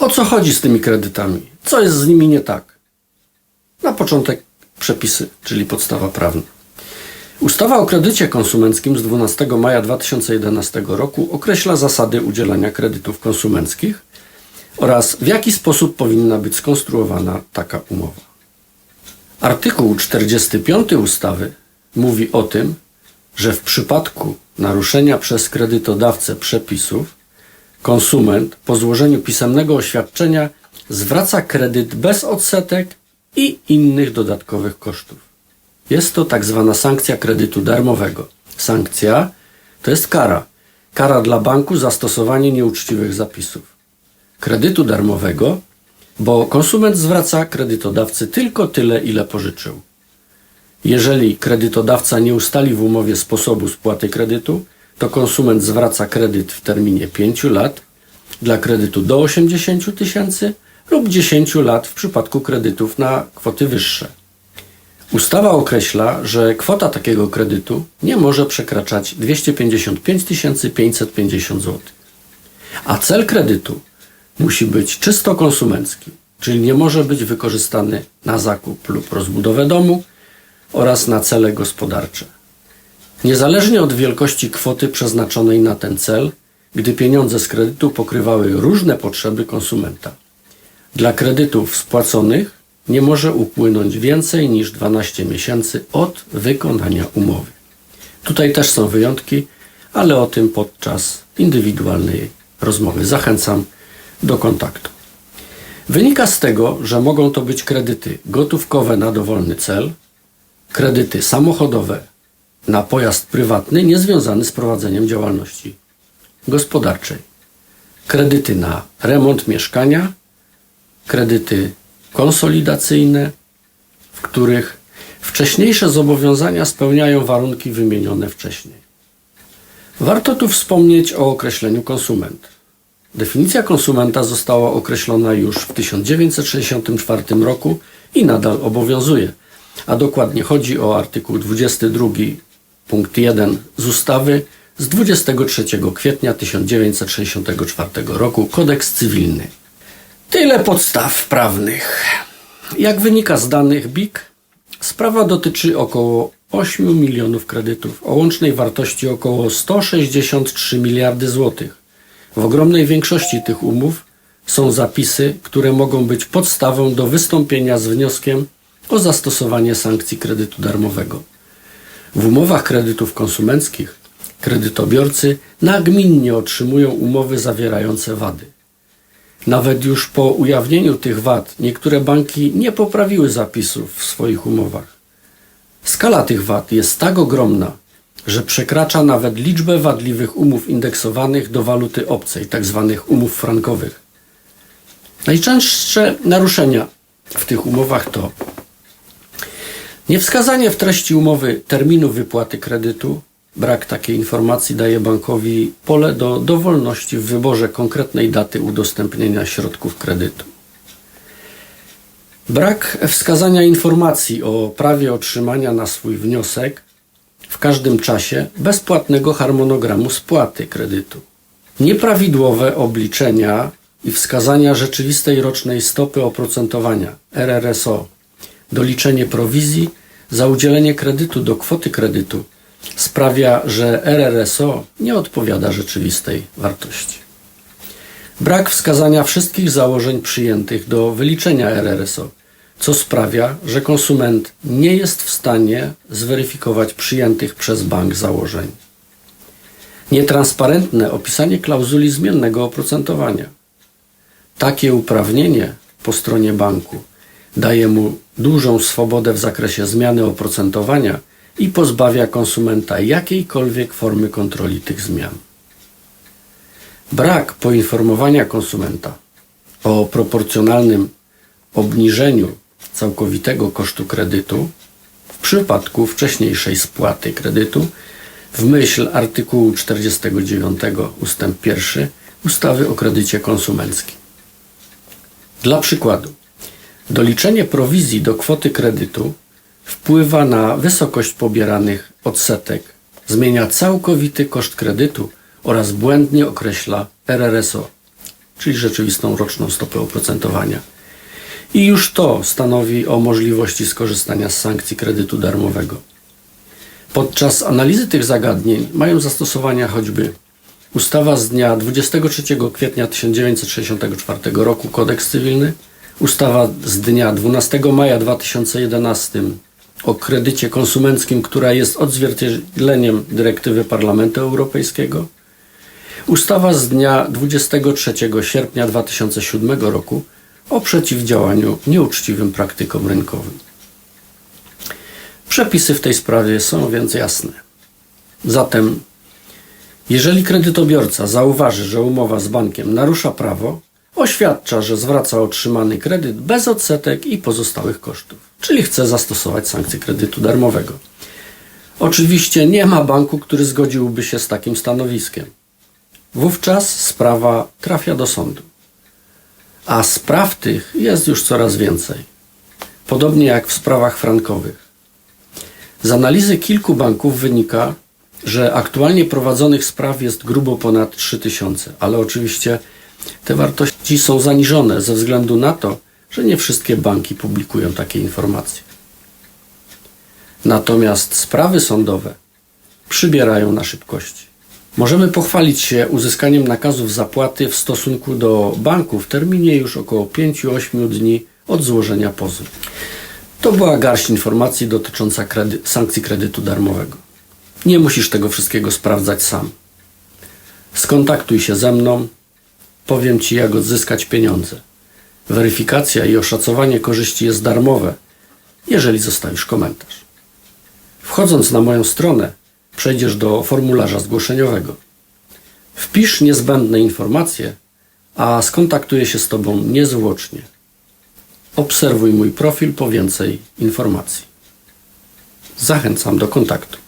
O co chodzi z tymi kredytami? Co jest z nimi nie tak? Na początek przepisy, czyli podstawa prawna. Ustawa o kredycie konsumenckim z 12 maja 2011 roku określa zasady udzielania kredytów konsumenckich oraz w jaki sposób powinna być skonstruowana taka umowa. Artykuł 45 ustawy mówi o tym, że w przypadku naruszenia przez kredytodawcę przepisów konsument po złożeniu pisemnego oświadczenia zwraca kredyt bez odsetek i innych dodatkowych kosztów. Jest to tak zwana sankcja kredytu darmowego. Sankcja to jest kara. Kara dla banku za stosowanie nieuczciwych zapisów. Kredytu darmowego, bo konsument zwraca kredytodawcy tylko tyle, ile pożyczył. Jeżeli kredytodawca nie ustali w umowie sposobu spłaty kredytu, to konsument zwraca kredyt w terminie 5 lat dla kredytu do 80 tysięcy lub 10 lat w przypadku kredytów na kwoty wyższe. Ustawa określa, że kwota takiego kredytu nie może przekraczać 255 550 zł. A cel kredytu musi być czysto konsumencki, czyli nie może być wykorzystany na zakup lub rozbudowę domu oraz na cele gospodarcze. Niezależnie od wielkości kwoty przeznaczonej na ten cel, gdy pieniądze z kredytu pokrywały różne potrzeby konsumenta. Dla kredytów spłaconych nie może upłynąć więcej niż 12 miesięcy od wykonania umowy. Tutaj też są wyjątki, ale o tym podczas indywidualnej rozmowy. Zachęcam do kontaktu. Wynika z tego, że mogą to być kredyty gotówkowe na dowolny cel, kredyty samochodowe na pojazd prywatny niezwiązany z prowadzeniem działalności gospodarczej, kredyty na remont mieszkania, kredyty konsolidacyjne, w których wcześniejsze zobowiązania spełniają warunki wymienione wcześniej. Warto tu wspomnieć o określeniu konsument. Definicja konsumenta została określona już w 1964 roku i nadal obowiązuje, a dokładnie chodzi o artykuł 22 punkt 1 z ustawy z 23 kwietnia 1964 roku Kodeks Cywilny. Tyle podstaw prawnych. Jak wynika z danych BIK, sprawa dotyczy około 8 milionów kredytów o łącznej wartości około 163 miliardy złotych. W ogromnej większości tych umów są zapisy, które mogą być podstawą do wystąpienia z wnioskiem o zastosowanie sankcji kredytu darmowego. W umowach kredytów konsumenckich kredytobiorcy nagminnie otrzymują umowy zawierające wady. Nawet już po ujawnieniu tych wad niektóre banki nie poprawiły zapisów w swoich umowach. Skala tych wad jest tak ogromna, że przekracza nawet liczbę wadliwych umów indeksowanych do waluty obcej, tzw. umów frankowych. Najczęstsze naruszenia w tych umowach to niewskazanie w treści umowy terminu wypłaty kredytu, Brak takiej informacji daje bankowi pole do dowolności w wyborze konkretnej daty udostępnienia środków kredytu. Brak wskazania informacji o prawie otrzymania na swój wniosek w każdym czasie bezpłatnego harmonogramu spłaty kredytu. Nieprawidłowe obliczenia i wskazania rzeczywistej rocznej stopy oprocentowania RRSO, doliczenie prowizji za udzielenie kredytu do kwoty kredytu sprawia, że RRSO nie odpowiada rzeczywistej wartości. Brak wskazania wszystkich założeń przyjętych do wyliczenia RRSO, co sprawia, że konsument nie jest w stanie zweryfikować przyjętych przez bank założeń. Nietransparentne opisanie klauzuli zmiennego oprocentowania. Takie uprawnienie po stronie banku daje mu dużą swobodę w zakresie zmiany oprocentowania i pozbawia konsumenta jakiejkolwiek formy kontroli tych zmian. Brak poinformowania konsumenta o proporcjonalnym obniżeniu całkowitego kosztu kredytu w przypadku wcześniejszej spłaty kredytu w myśl artykułu 49 ust. 1 ustawy o kredycie konsumenckim. Dla przykładu, doliczenie prowizji do kwoty kredytu wpływa na wysokość pobieranych odsetek, zmienia całkowity koszt kredytu oraz błędnie określa RRSO. czyli rzeczywistą roczną stopę oprocentowania. I już to stanowi o możliwości skorzystania z sankcji kredytu darmowego. Podczas analizy tych zagadnień mają zastosowania choćby ustawa z dnia 23 kwietnia 1964 roku Kodeks Cywilny, ustawa z dnia 12 maja 2011 o kredycie konsumenckim, która jest odzwierciedleniem dyrektywy Parlamentu Europejskiego, ustawa z dnia 23 sierpnia 2007 roku o przeciwdziałaniu nieuczciwym praktykom rynkowym. Przepisy w tej sprawie są więc jasne. Zatem, jeżeli kredytobiorca zauważy, że umowa z bankiem narusza prawo, oświadcza, że zwraca otrzymany kredyt bez odsetek i pozostałych kosztów, czyli chce zastosować sankcję kredytu darmowego. Oczywiście nie ma banku, który zgodziłby się z takim stanowiskiem. Wówczas sprawa trafia do sądu. A spraw tych jest już coraz więcej. Podobnie jak w sprawach frankowych. Z analizy kilku banków wynika, że aktualnie prowadzonych spraw jest grubo ponad 3000, ale oczywiście te wartości są zaniżone ze względu na to, że nie wszystkie banki publikują takie informacje. Natomiast sprawy sądowe przybierają na szybkości. Możemy pochwalić się uzyskaniem nakazów zapłaty w stosunku do banku w terminie już około 5-8 dni od złożenia pozwu. To była garść informacji dotycząca kredy- sankcji kredytu darmowego. Nie musisz tego wszystkiego sprawdzać sam. Skontaktuj się ze mną, powiem Ci, jak odzyskać pieniądze. Weryfikacja i oszacowanie korzyści jest darmowe, jeżeli zostawisz komentarz. Wchodząc na moją stronę, przejdziesz do formularza zgłoszeniowego. Wpisz niezbędne informacje, a skontaktuję się z Tobą niezwłocznie. Obserwuj mój profil po więcej informacji. Zachęcam do kontaktu.